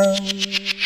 Um...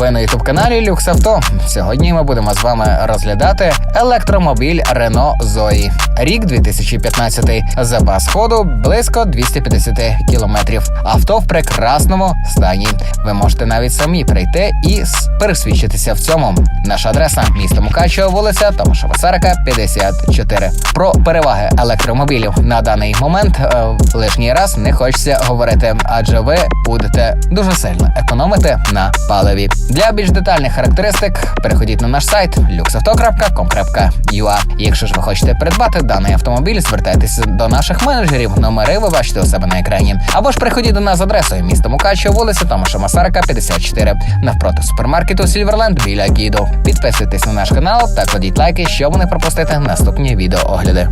Ви на ютуб каналі Люкс Авто. Сьогодні ми будемо з вами розглядати електромобіль Renault Zoe. Рік 2015. Запас ходу близько 250 кілометрів. Авто в прекрасному стані. Ви можете навіть самі прийти і пересвідчитися в цьому. Наша адреса місто Мукачево, вулиця Томаша Васарика, 54. Про переваги електромобілів на даний момент е, лишній раз не хочеться говорити, адже ви будете дуже сильно економити на паливі. Для більш детальних характеристик переходіть на наш сайт luxauto.com.ua. Якщо ж ви хочете придбати даний автомобіль, звертайтеся до наших менеджерів. Номери ви бачите у себе на екрані. Або ж приходіть до нас за адресою місто Мукачево, вулиця Томаша Масарика, 54, навпроти супермаркету Сільверленд біля Гіду. Підписуйтесь на наш канал та кладіть лайки, щоб не пропустити наступні відеоогляди.